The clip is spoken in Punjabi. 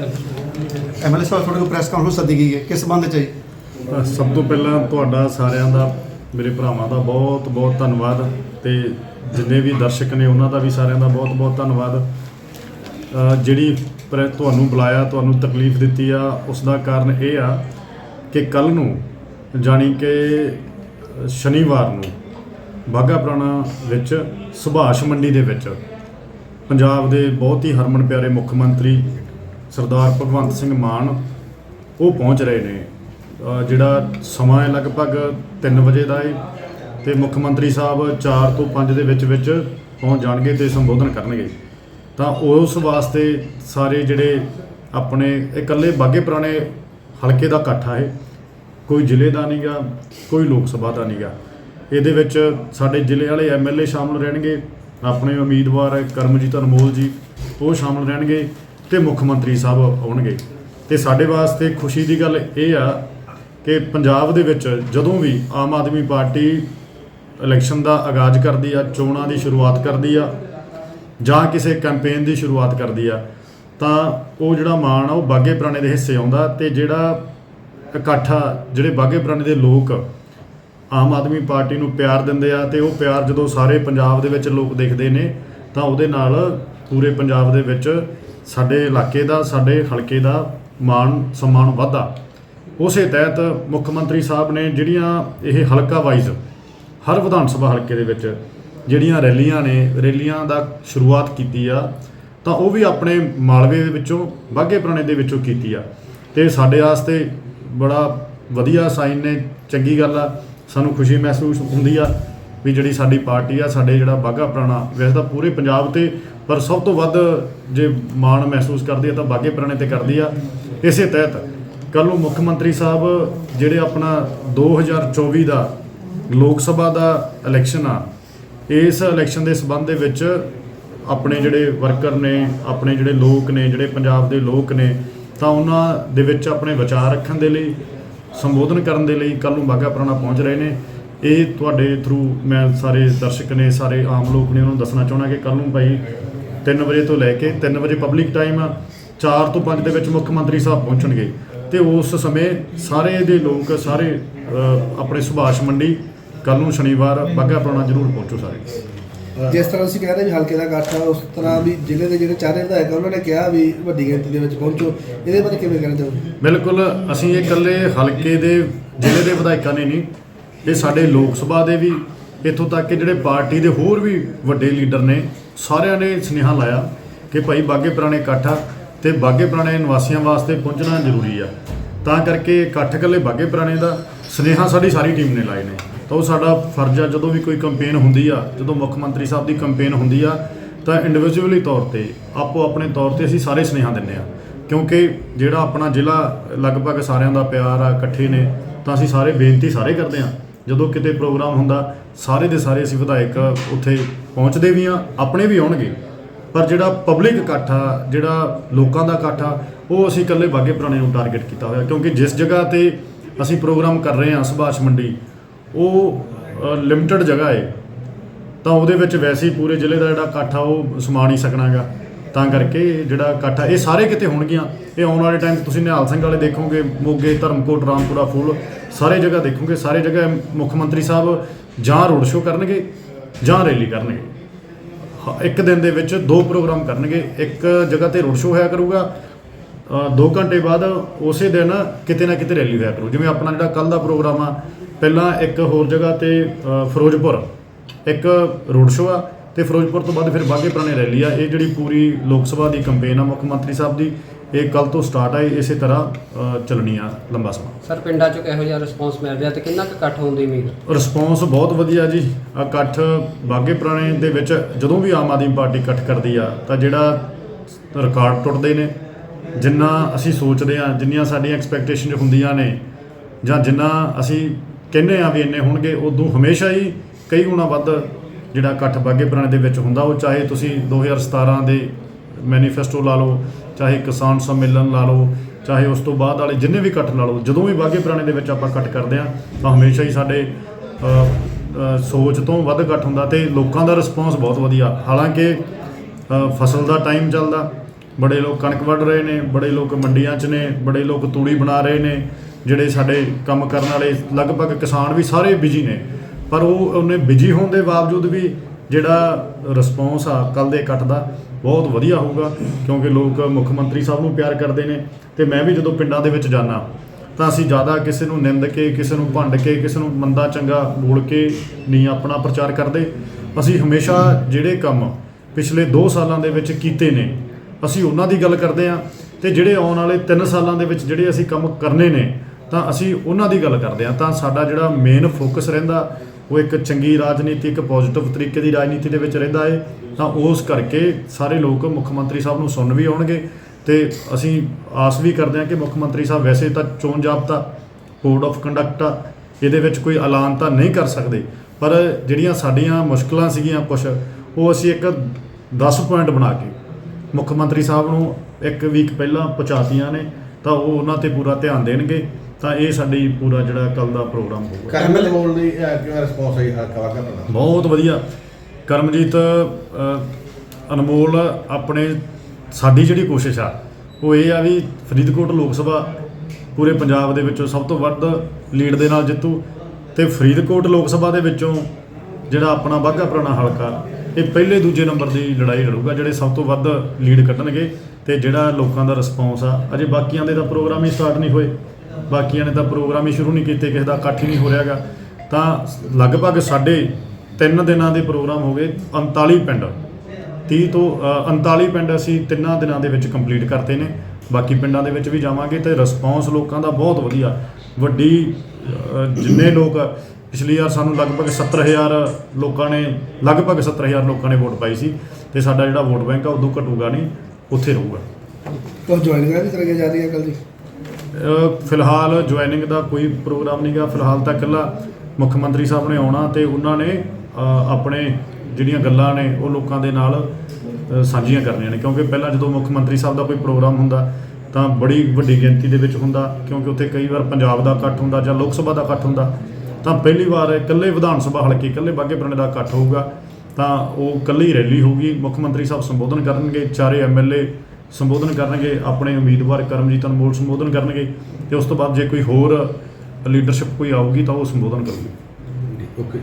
ਐਮਐਲਏ ਸਾਹਿਬ ਤੁਹਾਡੇ ਕੋਲ ਪ੍ਰੈਸ ਕਾਨਫਰੰਸ ਸੱਦੀ ਗਈ ਹੈ। ਕਿਸ ਸੰਬੰਧ ਚ ਹੈ ਸਭ ਤੋਂ ਪਹਿਲਾਂ ਤੁਹਾਡਾ ਸਾਰਿਆਂ ਦਾ ਮੇਰੇ ਭਰਾਵਾਂ ਦਾ ਬਹੁਤ ਬਹੁਤ ਧੰਨਵਾਦ ਤੇ ਜਿੰਨੇ ਵੀ ਦਰਸ਼ਕ ਨੇ ਉਹਨਾਂ ਦਾ ਵੀ ਸਾਰਿਆਂ ਦਾ ਬਹੁਤ ਬਹੁਤ ਧੰਨਵਾਦ। ਅ, ਜਿਹੜੀ ਪ੍ਰ- ਤੁਹਾਨੂੰ ਬੁਲਾਇਆ ਤੁਹਾਨੂੰ ਤਕਲੀਫ ਦਿੱਤੀ ਆ ਉਸ ਦਾ ਕਾਰਨ ਇਹ ਆ ਕਿ ਕੱਲ ਨੂੰ ਜਾਣੀ ਕਿ ਅ, ਸ਼ਨੀਵਾਰ ਨੂੰ ਬਾਘਾ ਪੁਰਾਣਾ ਵਿੱਚ ਸੁਭਾਸ਼ ਮੰਡੀ ਦੇ ਵਿੱਚ ਪੰਜਾਬ ਦੇ ਬਹੁਤ ਹੀ ਹਰਮਨ ਪਿਆਰੇ ਮੁੱਖ ਮੰਤਰੀ ਸਰਦਾਰ ਭਗਵੰਤ ਸਿੰਘ ਮਾਨ, ਉਹ ਪਹੁੰਚ ਰਹੇ ਨੇ। ਜਿਹੜਾ ਸਮਾਂ ਹੈ ਲਗਭਗ 3 ਵਜੇ ਦਾ ਹੈ ਤੇ ਮੁੱਖ ਮੰਤਰੀ ਸਾਹਿਬ 4 ਤੋਂ 5 ਦੇ ਵਿੱਚ ਵਿੱਚ ਪਹੁੰਚ ਜਾਣਗੇ ਤੇ ਸੰਬੋਧਨ ਕਰਨਗੇ। ਤਾਂ ਉਸ ਵਾਸਤੇ ਸਾਰੇ ਜਿਹੜੇ ਆਪਣੇ ਇਕੱਲੇ ਬਾਗੇ ਪੁਰਾਣੇ ਹਲਕੇ ਦਾ ਇਕੱਠਾ ਹੈ ਕੋਈ ਜ਼ਿਲ੍ਹੇ ਦਾ ਨਹੀਂਗਾ ਕੋਈ ਲੋਕ ਸਭਾ ਦਾ ਨਹੀਂਗਾ ਇਹਦੇ ਵਿੱਚ ਸਾਡੇ ਜ਼ਿਲ੍ਹੇ ਵਾਲੇ ਐਮਐਲਏ ਸ਼ਾਮਲ ਰਹਿਣਗੇ, ਆਪਣੇ ਉਮੀਦਵਾਰ ਕਰਮਜੀਤ ਅਨਮੋਲ ਜੀ, ਉਹ ਸ਼ਾਮਲ ਰਹਿਣਗੇ। ਤੇ ਮੁੱਖ ਮੰਤਰੀ ਸਾਹਿਬ ਆਉਣਗੇ। ਤੇ ਸਾਡੇ ਵਾਸਤੇ ਖੁਸ਼ੀ ਦੀ ਗੱਲ ਇਹ ਆ ਕਿ ਪੰਜਾਬ ਦੇ ਵਿੱਚ ਜਦੋਂ ਵੀ ਆਮ ਆਦਮੀ ਪਾਰਟੀ ਇਲੈਕਸ਼ਨ ਦਾ ਆਗਾਜ਼ ਕਰਦੀ ਆ, ਚੋਣਾਂ ਦੀ ਸ਼ੁਰੂਆਤ ਕਰਦੀ ਆ, ਜਾਂ ਕਿਸੇ ਕੈਂਪੇਨ ਦੀ ਸ਼ੁਰੂਆਤ ਕਰਦੀ ਆ, ਤਾਂ ਉਹ ਜਿਹੜਾ ਮਾਣ ਆ, ਉਹ ਬਾਗੇ ਪੁਰਾਣੇ ਦੇ ਹਿੱਸੇ ਆਉਂਦਾ ਤੇ ਜਿਹੜਾ ਇਕੱਠਾ ਜਿਹੜੇ ਬਾਗੇ ਪੁਰਾਣੇ ਦੇ ਲੋਕ ਆਮ ਆਦਮੀ ਪਾਰਟੀ ਨੂੰ ਪਿਆਰ ਦਿੰਦੇ ਆ ਤੇ ਉਹ ਪਿਆਰ ਜਦੋਂ ਸਾਰੇ ਪੰਜਾਬ ਦੇ ਵਿੱਚ ਲੋਕ ਦੇਖਦੇ ਨੇ, ਤਾਂ ਉਹਦੇ ਨਾਲ ਪੂਰੇ ਪੰਜਾਬ ਦੇ ਵਿੱਚ ਸਾਡੇ ਇਲਾਕੇ ਦਾ, ਸਾਡੇ ਹਲਕੇ ਦਾ ਮਾਣ, ਸਨਮਾਨ ਵਧਦਾ। ਉਸੇ ਤਹਿਤ ਮੁੱਖ ਮੰਤਰੀ ਸਾਹਿਬ ਨੇ ਜਿਹੜੀਆਂ ਇਹ ਹਲਕਾ ਵਾਈਜ਼ ਹਰ ਵਿਧਾਨ ਸਭਾ ਹਲਕੇ ਦੇ ਵਿੱਚ ਜਿਹੜੀਆਂ ਰੈਲੀਆਂ ਨੇ, ਰੈਲੀਆਂ ਦਾ ਸ਼ੁਰੂਆਤ ਕੀਤੀ ਆ, ਤਾਂ ਉਹ ਵੀ ਆਪਣੇ ਮਾਲਵੇ ਦੇ ਵਿੱਚੋਂ ਬਾਗੇ ਪੁਰਾਣੇ ਦੇ ਵਿੱਚੋਂ ਕੀਤੀ ਆ। ਤੇ ਸਾਡੇ ਵਾਸਤੇ ਬੜਾ ਵਧੀਆ ਸਾਈਨ ਨੇ, ਚੰਗੀ ਗੱਲ ਆ, ਸਾਨੂੰ ਖੁਸ਼ੀ ਮਹਿਸੂਸ ਹੁੰਦੀ ਆ। ਵੀ ਜਿਹੜੀ ਸਾਡੀ ਪਾਰਟੀ ਆ, ਸਾਡੇ ਜਿਹੜਾ ਬਾਗਾ ਪੁਰਾਣਾ ਵੈਸੇ ਤਾਂ ਪੂਰੇ ਪੰਜਾਬ ਤੇ, ਪਰ ਸਭ ਤੋਂ ਵੱਧ ਜੇ ਮਾਣ ਮਹਿਸੂਸ ਕਰਦੀ ਆ ਤਾਂ ਬਾਗੇ ਪੁਰਾਣੇ ਤੇ ਕਰਦੀ ਆ। ਇਸੇ ਤਹਿਤ ਕੱਲ ਨੂੰ ਮੁੱਖ ਮੰਤਰੀ ਸਾਹਿਬ ਜਿਹੜੇ ਆਪਣਾ 2024 ਦਾ ਲੋਕ ਸਭਾ ਦਾ ਇਲੈਕਸ਼ਨ ਆ, ਇਸ ਇਲੈਕਸ਼ਨ ਦੇ ਸਬੰਧ ਦੇ ਵਿੱਚ ਆਪਣੇ ਜਿਹੜੇ ਵਰਕਰ ਨੇ, ਆਪਣੇ ਜਿਹੜੇ ਲੋਕ ਨੇ, ਜਿਹੜੇ ਪੰਜਾਬ ਦੇ ਲੋਕ ਨੇ, ਤਾਂ ਉਹਨਾਂ ਦੇ ਵਿੱਚ ਆਪਣੇ ਵਿਚਾਰ ਰੱਖਣ ਦੇ ਲਈ, ਸੰਬੋਧਨ ਕਰਨ ਦੇ ਲਈ ਕੱਲ ਨੂੰ ਬਾਗਾ ਪੁਰਾਣਾ ਪਹੁੰਚ ਰਹੇ ਨੇ। ਇਹ ਤੁਹਾਡੇ ਥਰੂ ਮੈਂ ਸਾਰੇ ਦਰਸ਼ਕ ਨੇ ਸਾਰੇ ਆਮ ਲੋਕ ਨੇ ਉਹਨਾਂ ਨੂੰ ਦੱਸਣਾ ਚਾਹਣਾ ਕਿ ਕੱਲ ਨੂੰ ਭਾਈ 3 ਵਜੇ ਤੋਂ ਲੈ ਕੇ 3 ਵਜੇ ਪਬਲਿਕ ਟਾਈਮ ਆ 4 ਤੋਂ 5 ਦੇ ਵਿੱਚ ਮੁੱਖ ਮੰਤਰੀ ਸਾਹਿਬ ਪਹੁੰਚਣਗੇ। ਤੇ ਉਸ ਸਮੇਂ ਸਾਰੇ ਦੇ ਲੋਕ ਸਾਰੇ ਆਪਣੇ ਸੁਭਾਸ਼ ਮੰਡੀ ਕੱਲ ਨੂੰ ਸ਼ਨੀਵਾਰ ਬਾਗਾ ਪੁਰਾਣਾ ਜ਼ਰੂਰ ਪਹੁੰਚੋ ਸਾਰੇ। ਜਿਸ ਤਰ੍ਹਾਂ ਤੁਸੀਂ ਕਹਿ ਰਹੇ ਵੀ ਹਲਕੇ ਦਾ ਇਕੱਠ ਉਸ ਤਰ੍ਹਾਂ ਵੀ ਜ਼ਿਲ੍ਹੇ ਦੇ ਜਿਹੜੇ ਚਾਰੇ ਵਿਧਾਇਕ ਉਹਨਾਂ ਨੇ ਕਿਹਾ ਵੀ ਵੱਡੀ ਗਿਣਤੀ ਦੇ ਵਿੱਚ ਪਹੁੰਚੋ। ਇਹਦੇ ਬਾਰੇ ਕਿਵੇਂ ਕਹਿਣਾ ਚਾਹੋਗੇ? ਬਿਲਕੁਲ ਅਸੀਂ ਇਹ ਇਕੱਲੇ ਹਲਕੇ ਦੇ ਜ਼ਿਲ੍ਹੇ ਦੇ ਵਿਧਾਇਕਾਂ ਨੇ ਨਹੀਂ ਇਹ ਸਾਡੇ ਲੋਕ ਸਭਾ ਦੇ ਵੀ ਇੱਥੋਂ ਤੱਕ ਕਿ ਜਿਹੜੇ ਪਾਰਟੀ ਦੇ ਹੋਰ ਵੀ ਵੱਡੇ ਲੀਡਰ ਨੇ, ਸਾਰਿਆਂ ਨੇ ਸੁਨੇਹਾ ਲਾਇਆ ਕਿ ਭਾਈ ਬਾਗੇ ਪੁਰਾਣੇ ਇਕੱਠ ਆ ਤੇ ਬਾਗੇ ਪੁਰਾਣੇ ਨਿਵਾਸੀਆਂ ਵਾਸਤੇ ਪਹੁੰਚਣਾ ਜ਼ਰੂਰੀ ਆ। ਤਾਂ ਕਰਕੇ ਇਕੱਠ ਇਕੱਲੇ ਬਾਗੇ ਪੁਰਾਣੇ ਦਾ ਸੁਨੇਹਾ ਸਾਡੀ ਸਾਰੀ ਟੀਮ ਨੇ ਲਾਏ ਨੇ। ਤਾਂ ਉਹ ਸਾਡਾ ਫਰਜ਼ ਆ, ਜਦੋਂ ਵੀ ਕੋਈ ਕੰਪੇਨ ਹੁੰਦੀ ਆ, ਜਦੋਂ ਮੁੱਖ ਮੰਤਰੀ ਸਾਹਿਬ ਦੀ ਕੰਪੇਨ ਹੁੰਦੀ ਆ, ਤਾਂ ਇੰਡੀਵਿਜੂਅਲੀ ਤੌਰ ਤੇ, ਆਪੋ ਆਪਣੇ ਤੌਰ ਤੇ ਅਸੀਂ ਸਾਰੇ ਸੁਨੇਹਾ ਦਿੰਦੇ ਆ। ਕਿਉਂਕਿ ਜਿਹੜਾ ਆਪਣਾ ਜ਼ਿਲ੍ਹਾ ਲਗਭਗ ਸਾਰਿਆਂ ਦਾ ਪਿਆਰ ਆ, ਇਕੱਠੇ ਨੇ, ਤਾਂ ਅਸੀਂ ਸਾਰੇ ਬੇਨਤੀ ਸਾਰੇ ਕਰਦੇ ਆ ਜਦੋਂ ਕਿਤੇ ਪ੍ਰੋਗਰਾਮ ਹੁੰਦਾ, ਸਾਰੇ ਦੇ ਸਾਰੇ ਅਸੀਂ ਵਿਧਾਇਕ ਉੱਥੇ ਪਹੁੰਚਦੇ ਵੀ ਆ ਆਪਣੇ ਵੀ ਆਉਣਗੇ। ਪਰ ਜਿਹੜਾ ਪਬਲਿਕ ਇਕੱਠ ਆ, ਜਿਹੜਾ ਲੋਕਾਂ ਦਾ ਇਕੱਠ ਆ, ਉਹ ਅਸੀਂ ਇਕੱਲੇ ਬਾਗੇ ਪੁਰਾਣੇ ਨੂੰ ਟਾਰਗੇਟ ਕੀਤਾ ਹੋਇਆ। ਕਿਉਂਕਿ ਜਿਸ ਜਗ੍ਹਾ ਤੇ ਅਸੀਂ ਪ੍ਰੋਗਰਾਮ ਕਰ ਰਹੇ ਹਾਂ, ਸੁਭਾਸ਼ ਮੰਡੀ, ਉਹ ਲਿਮਟਿਡ ਜਗ੍ਹਾ ਹੈ ਤਾਂ ਉਹਦੇ ਵਿੱਚ ਵੈਸੇ ਹੀ ਪੂਰੇ ਜ਼ਿਲ੍ਹੇ ਦਾ ਜਿਹੜਾ ਇਕੱਠ ਆ, ਉਹ ਸਮਾ ਨਹੀਂ ਸਕਣਾਗਾ। ਤਾਂ ਕਰਕੇ ਜਿਹੜਾ ਇਕੱਠ ਆ, ਇਹ ਸਾਰੇ ਕਿਤੇ ਹੋਣਗੀਆਂ। ਇਹ ਆਉਣ ਵਾਲੇ ਟਾਈਮ ਤੁਸੀਂ ਨਿਹਾਲ ਸਿੰਘ ਵਾਲੇ ਦੇਖੋਗੇ, ਮੋਗੇ, ਧਰਮਕੋਟ, ਰਾਮਪੁਰਾ, ਫੁੱਲ। ਸਾਰੇ ਜਗ੍ਹਾ ਦੇਖੋਗੇ, ਸਾਰੇ ਜਗ੍ਹਾ ਮੁੱਖ ਮੰਤਰੀ ਸਾਹਿਬ ਜਾਂ ਰੋਡ ਸ਼ੋਅ ਕਰਨਗੇ ਜਾਂ ਰੈਲੀ ਕਰਨਗੇ। ਹ- ਇੱਕ ਦਿਨ ਦੇ ਵਿੱਚ ਦੋ ਪ੍ਰੋਗਰਾਮ ਕਰਨਗੇ। ਇੱਕ ਜਗ੍ਹਾ ਤੇ ਰੋਡ ਸ਼ੋਅ ਹੋਇਆ ਕਰੂਗਾ 2 ਘੰਟੇ ਬਾਅਦ ਉਸੇ ਦਿਨ ਕਿਤੇ ਨਾ ਕਿਤੇ ਰੈਲੀ ਹੋਇਆ ਕਰੂ। ਜਿਵੇਂ ਆਪਣਾ ਜਿਹੜਾ ਕੱਲ ਦਾ ਪ੍ਰੋਗਰਾਮ ਆ, ਪਹਿਲਾਂ ਇੱਕ ਹੋਰ ਜਗ੍ਹਾ ਤੇ ਫਿਰੋਜ਼ਪੁਰ, ਇੱਕ ਰੋਡ ਸ਼ੋਅ ਆ, ਤੇ ਫਿਰੋਜ਼ਪੁਰ ਤੋਂ ਬਾਅਦ ਫਿਰ ਬਾਗੇ ਪੁਰਾਣੇ ਰੈਲੀ ਆ। ਇਹ ਜਿਹੜੀ ਪੂਰੀ ਲੋਕ ਸਭਾ ਦੀ ਕੰਪੇਨ ਆ ਮੁੱਖ ਮੰਤਰੀ ਸਾਹਿਬ ਦੀ ਇਹ ਕੱਲ ਤੋਂ ਸਟਾਰਟ ਆ ਇਹ ਇਸੇ ਤਰ੍ਹਾਂ ਅ, ਚੱਲਣੀ ਆ ਲੰਬਾ ਸਮਾਂ। ਸਰ ਪਿੰਡਾਂ ਚੋਂ ਕਿਹੋ ਜਿਹਾ ਰਿਸਪੌਂਸ ਮਿਲ ਰਿਹਾ ਤੇ ਕਿੰਨਾ ਕੁ ਇਕੱਠ ਹੋਣ ਦੀ ਉਮੀਦ? ਰਿਸਪੌਂਸ ਬਹੁਤ ਵਧੀਆ ਜੀ। ਇਕੱਠ ਬਾਗੇ ਪੁਰਾਣੇ ਦੇ ਵਿੱਚ ਜਦੋਂ ਵੀ ਆਮ ਆਦਮੀ ਪਾਰਟੀ ਇਕੱਠ ਕਰਦੀ ਆ ਤਾਂ ਜਿਹੜਾ ਰਿਕਾਰਡ ਟੁੱਟਦੇ ਨੇ ਜਿੰਨਾ ਅਸੀਂ ਸੋਚਦੇ ਆ ਜਿੰਨੀਆਂ ਸਾਡੀਆਂ ਐਕਸਪੈਕਟੇਸ਼ਨ ਹੁੰਦੀਆਂ ਨੇ ਜਾਂ ਜਿੰਨਾ ਅਸੀਂ ਕਹਿੰਦੇ ਆ ਵੀ ਇੰਨੇ ਹੋਣਗੇ ਉਦੋਂ ਹਮੇਸ਼ਾ ਹੀ ਕਈ ਗੁਣਾ ਵੱਧ ਜਿਹੜਾ ਇਕੱਠ ਬਾਗੇ ਪੁਰਾਣੇ ਦੇ ਵਿੱਚ ਹੁੰਦਾ ਉਹ ਚਾਹੇ ਤੁਸੀਂ 2017 ਦੇ ਮੈਨੀਫੈਸਟੋ ਲਾ ਲਓ ਚਾਹੇ ਕਿਸਾਨ ਸੰਮੇਲਨ ਲਾ ਲਓ, ਚਾਹੇ ਉਸ ਤੋਂ ਬਾਅਦ ਵਾਲੇ ਜਿੰਨੇ ਵੀ ਇਕੱਠ ਲਾ ਲਓ, ਜਦੋਂ ਵੀ ਬਾਗੇ ਪੁਰਾਣੇ ਦੇ ਵਿੱਚ ਆਪਾਂ ਇਕੱਠ ਕਰਦੇ ਆ ਤਾਂ ਹਮੇਸ਼ਾ ਹੀ ਸਾਡੇ ਸੋਚ ਤੋਂ ਵੱਧ ਇਕੱਠ ਹੁੰਦਾ ਤੇ ਲੋਕਾਂ ਦਾ ਰਿਸਪੌਂਸ ਬਹੁਤ ਵਧੀਆ। ਹਾਲਾਂਕਿ ਫਸਲ ਦਾ ਟਾਈਮ ਚੱਲਦਾ, ਬੜੇ ਲੋਕ ਕਣਕ ਵੱਢ ਰਹੇ ਨੇ, ਬੜੇ ਲੋਕ ਮੰਡੀਆਂ 'ਚ ਨੇ, ਬੜੇ ਲੋਕ ਤੂੜੀ ਬਣਾ ਰਹੇ ਨੇ, ਜਿਹੜੇ ਸਾਡੇ ਕੰਮ ਕਰਨ ਵਾਲੇ ਲਗਭਗ ਕਿਸਾਨ ਵੀ ਸਾਰੇ ਬਿਜ਼ੀ ਨੇ। ਪਰ ਉਹ, ਉਹਨੇ ਬਿਜ਼ੀ ਹੋਣ ਦੇ ਬਾਵਜੂਦ ਵੀ ਜਿਹੜਾ ਰਿਸਪੌਂਸ ਆ ਕੱਲ ਦੇ ਇਕੱਠ ਦਾ ਬਹੁਤ ਵਧੀਆ ਹੋਊਗਾ, ਕਿਉਂਕਿ ਲੋਕ ਮੁੱਖ ਮੰਤਰੀ ਸਾਹਿਬ ਨੂੰ ਪਿਆਰ ਕਰਦੇ ਨੇ ਤੇ ਮੈਂ ਵੀ ਜਦੋਂ ਪਿੰਡਾਂ ਦੇ ਵਿੱਚ ਜਾਣਾ ਤਾਂ ਅਸੀਂ ਜ਼ਿਆਦਾ ਕਿਸੇ ਨੂੰ ਨਿੰਦ ਕੇ, ਕਿਸੇ ਨੂੰ ਭੰਡ ਕੇ, ਕਿਸੇ ਨੂੰ ਮੰਦਾ ਚੰਗਾ ਬੋਲ ਕੇ ਨਹੀਂ ਆਪਣਾ ਪ੍ਰਚਾਰ ਕਰਦੇ। ਅਸੀਂ ਹਮੇਸ਼ਾ ਜਿਹੜੇ ਕੰਮ ਪਿਛਲੇ 2 ਸਾਲਾਂ ਦੇ ਵਿੱਚ ਕੀਤੇ ਨੇ, ਅਸੀਂ ਉਹਨਾਂ ਦੀ ਗੱਲ ਕਰਦੇ ਹਾਂ ਤੇ ਜਿਹੜੇ ਆਉਣ ਵਾਲੇ 3 ਸਾਲਾਂ ਦੇ ਵਿੱਚ ਜਿਹੜੇ ਅਸੀਂ ਕੰਮ ਕਰਨੇ ਨੇ, ਤਾਂ ਅਸੀਂ ਉਹਨਾਂ ਦੀ ਗੱਲ ਕਰਦੇ ਹਾਂ। ਤਾਂ ਸਾਡਾ ਜਿਹੜਾ ਮੇਨ ਫੋਕਸ ਰਹਿੰਦਾ ਉਹ ਇੱਕ ਚੰਗੀ ਰਾਜਨੀਤੀ, ਇੱਕ ਪੋਜ਼ਿਟਿਵ ਤਰੀਕੇ ਦੀ ਰਾਜਨੀਤੀ ਦੇ ਵਿੱਚ ਰਹਿੰਦਾ ਹੈ ਤਾਂ ਉਸ ਕਰਕੇ ਸਾਰੇ ਲੋਕ ਮੁੱਖ ਮੰਤਰੀ ਸਾਹਿਬ ਨੂੰ ਸੁਣ ਵੀ ਆਉਣਗੇ ਤੇ ਅਸੀਂ ਆਸ ਵੀ ਕਰਦੇ ਹਾਂ ਕਿ ਮੁੱਖ ਮੰਤਰੀ ਸਾਹਿਬ ਵੈਸੇ ਤਾਂ ਚੋਣ ਜਾਬਤਾ ਕੋਡ ਆਫ ਕੰਡਕਟ ਆ, ਇਹਦੇ ਵਿੱਚ ਕੋਈ ਐਲਾਨ ਤਾਂ ਨਹੀਂ ਕਰ ਸਕਦੇ, ਪਰ ਜਿਹੜੀਆਂ ਸਾਡੀਆਂ ਮੁਸ਼ਕਲਾਂ ਸੀਗੀਆਂ ਕੁਝ ਉਹ ਅਸੀਂ ਇੱਕ 10 ਪੁਆਇੰਟ ਬਣਾ ਕੇ ਮੁੱਖ ਮੰਤਰੀ ਸਾਹਿਬ ਨੂੰ ਇੱਕ ਵੀਕ ਪਹਿਲਾਂ ਪਹੁੰਚਾਤੀਆਂ ਨੇ, ਤਾਂ ਉਹ ਉਹਨਾਂ ਤੇ ਪੂਰਾ ਧਿਆਨ ਦੇਣਗੇ। ਤਾਂ ਇਹ ਸਾਡੀ ਪੂਰਾ ਜਿਹੜਾ ਕੱਲ ਦਾ ਪ੍ਰੋਗਰਾਮ ਹੋਊਗਾ। ਕਰਮਲ ਬੋਲ ਦੀ ਕਿਵੇਂ ਰਿਸਪੌਂਸ ਆਈ ਹਲਕਾ ਵਾਗਾ ਦਾ ਬਹੁਤ ਵਧੀਆ। ਕਰਮਜੀਤ ਅਨਮੋਲ ਆਪਣੇ ਸਾਡੀ ਜਿਹੜੀ ਕੋਸ਼ਿਸ਼ ਆ ਉਹ ਇਹ ਆ ਵੀ ਫਰੀਦਕੋਟ ਲੋਕ ਸਭਾ ਪੂਰੇ ਪੰਜਾਬ ਦੇ ਵਿੱਚੋਂ ਸਭ ਤੋਂ ਵੱਧ ਲੀਡ ਦੇ ਨਾਲ ਜਿੱਤੂ ਤੇ ਫਰੀਦਕੋਟ ਲੋਕ ਸਭਾ ਦੇ ਵਿੱਚੋਂ ਜਿਹੜਾ ਆਪਣਾ ਬਾਘਾ ਪੁਰਾਣਾ ਹਲਕਾ ਇਹ ਪਹਿਲੇ ਦੂਜੇ ਨੰਬਰ ਦੀ ਲੜਾਈ ਲੜੂਗਾ ਜਿਹੜੇ ਸਭ ਤੋਂ ਵੱਧ ਲੀਡ ਕੱਢਣਗੇ ਤੇ ਜਿਹੜਾ ਲੋਕਾਂ ਦਾ ਰਿਸਪੌਂਸ ਆ ਅਜੇ ਬਾਕੀਆਂ ਦੇ ਤਾਂ ਪ੍ਰੋਗਰਾਮ ਹੀ ਸਟਾਰਟ ਨਹੀਂ ਹੋਏ। ਬਾਕੀਆਂ ਨੇ ਤਾਂ ਪ੍ਰੋਗਰਾਮ ਹੀ ਸ਼ੁਰੂ ਨਹੀਂ ਕੀਤੇ ਕਿਸੇ ਦਾ ਇਕੱਠ ਹੀ ਨਹੀਂ ਹੋ ਰਿਹਾਗਾ। ਤਾਂ ਲਗਭਗ ਸਾਡੇ ਤਿੰਨ ਦਿਨਾਂ ਦੇ ਪ੍ਰੋਗਰਾਮ ਹੋ ਗਏ 39 ਪਿੰਡ। 30 ਤੋਂ ਅ, 39 ਪਿੰਡ ਅਸੀਂ ਤਿੰਨਾਂ ਦਿਨਾਂ ਦੇ ਵਿੱਚ ਕੰਪਲੀਟ ਕਰਤੇ ਨੇ। ਬਾਕੀ ਪਿੰਡਾਂ ਦੇ ਵਿੱਚ ਵੀ ਜਾਵਾਂਗੇ ਤੇ ਰਿਸਪੌਂਸ ਲੋਕਾਂ ਦਾ ਬਹੁਤ ਵਧੀਆ। ਵੱਡੀ ਜਿੰਨੇ ਲੋਕ ਪਿਛਲੀ ਵਾਰ ਸਾਨੂੰ ਲਗਭਗ 70000 ਲੋਕਾਂ ਨੇ ਲਗਭਗ 70000 ਲੋਕਾਂ ਨੇ ਵੋਟ ਪਾਈ ਸੀ ਤੇ ਸਾਡਾ ਜਿਹੜਾ ਵੋਟ ਬੈਂਕ ਆ ਉਦੋਂ ਘਟੂਗਾ ਨਹੀਂ ਉੱਥੇ ਰਹੂਗਾ। ਕੁਝ ਜੁਆਇਨਿੰਗਾਂ ਵੀ ਕਰਾਈਆਂ ਜਾ ਰਹੀਆਂ ਕੱਲ ਜੀ ਫਿਲਹਾਲ ਜੁਆਇਨਿੰਗ ਦਾ ਕੋਈ ਪ੍ਰੋਗਰਾਮ ਨਹੀਂ ਗਾ ਫਿਲਹਾਲ ਤਾਂ ਇਕੱਲਾ ਮੁੱਖ ਮੰਤਰੀ ਸਾਹਿਬ ਨੇ ਆਉਣਾ ਤੇ ਉਹਨਾਂ ਨੇ ਆਪਣੇ ਜਿਹੜੀਆਂ ਗੱਲਾਂ ਨੇ, ਉਹ ਲੋਕਾਂ ਦੇ ਨਾਲ ਸਾਂਝੀਆਂ ਕਰਨੀਆਂ ਨੇ। ਕਿਉਂਕਿ ਪਹਿਲਾਂ ਜਦੋਂ ਮੁੱਖ ਮੰਤਰੀ ਸਾਹਿਬ ਦਾ ਕੋਈ ਪ੍ਰੋਗਰਾਮ ਹੁੰਦਾ, ਤਾਂ ਬੜੀ ਵੱਡੀ ਗਿਣਤੀ ਦੇ ਵਿੱਚ ਹੁੰਦਾ। ਕਿਉਂਕਿ ਉੱਥੇ ਕਈ ਵਾਰ ਪੰਜਾਬ ਦਾ ਇਕੱਠ ਹੁੰਦਾ ਜਾਂ ਲੋਕ ਸਭਾ ਦਾ ਇਕੱਠ ਹੁੰਦਾ, ਤਾਂ ਪਹਿਲੀ ਵਾਰ ਇਕੱਲੇ ਵਿਧਾਨ ਸਭਾ ਹਲਕੇ, ਇਕੱਲੇ ਬਾਗੇ ਪੁਰਾਣੇ ਦਾ ਇਕੱਠ ਹੋਊਗਾ। ਤਾਂ ਉਹ ਇਕੱਲੀ ਰੈਲੀ ਹੋਊਗੀ। ਮੁੱਖ ਮੰਤਰੀ ਸਾਹਿਬ ਸੰਬੋਧਨ ਕਰਨਗੇ। ਚਾਰੇ ਐਮਐਲਏ ਸੰਬੋਧਨ ਕਰਨਗੇ ਆਪਣੇ ਉਮੀਦਵਾਰ ਕਰਮਜੀਤ ਅਨਮੋਲ ਸੰਬੋਧਨ ਕਰਨਗੇ ਤੇ ਉਸ ਤੋਂ ਬਾਅਦ ਜੇ ਕੋਈ ਹੋਰ ਲੀਡਰਸ਼ਿਪ ਕੋਈ ਆਊਗੀ ਤਾਂ ਉਹ ਸੰਬੋਧਨ ਕਰੂਗੀ। ਓਕੇ